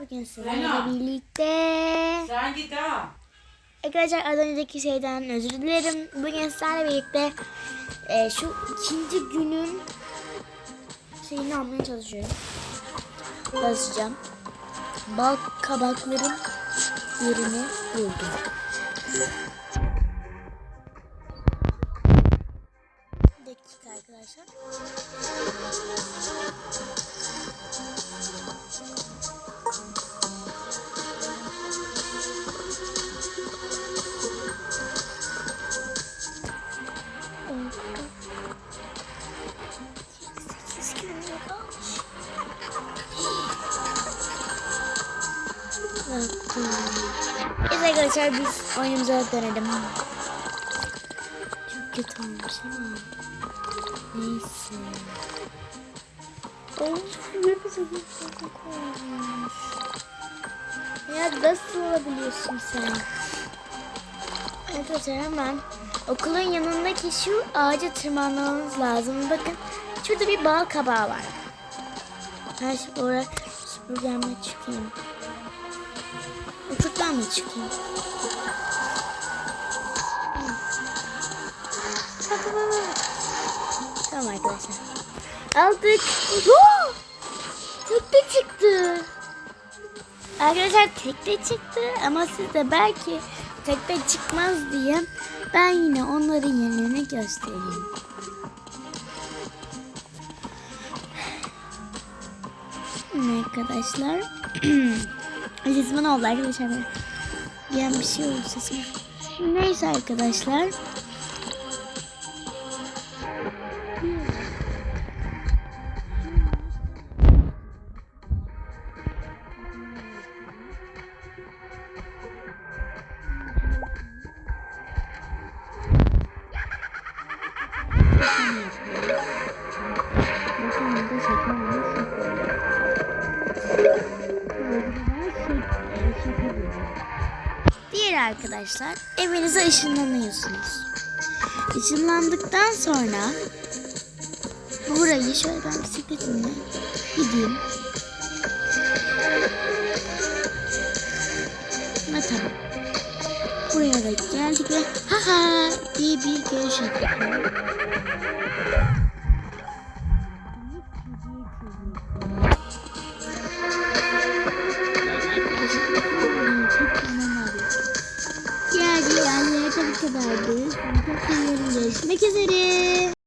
bugün sizlerle birlikte. Sen git ha. Arkadaşlar az önceki şeyden özür dilerim. Bugün sizlerle birlikte e, şu ikinci günün şeyini almaya çalışıyorum. Basacağım. Bal kabakların yerini buldum. Bir dakika arkadaşlar. Evet arkadaşlar biz oyunumuza dönelim. Çok kötü olmuş ama. Neyse. Ya nasıl olabiliyorsun sen? Arkadaşlar hemen okulun yanındaki şu ağaca tırmanmamız lazım. Bakın şurada bir bal kabağı var. Ben şimdi oraya süpürgemle çıkayım. Uçuktan mı çıkayım? Tamam arkadaşlar. Aldık. Oo! Çıktı. Arkadaşlar tekte çıktı ama siz de belki tekte çıkmaz diye ben yine onların yerlerini göstereyim. Şimdi arkadaşlar Sesimin oldu arkadaşlar. Yani bir şey oldu sesime. Neyse arkadaşlar. Diğer arkadaşlar evinize ışınlanıyorsunuz. Işınlandıktan sonra burayı şöyle ben bisikletimle gideyim. Ve tamam. Buraya da geldik ve ha ha diye bir görüş yapıyorum. Diğer yerlere tabii kadardı. Çok seviyorum. Görüşmek üzere.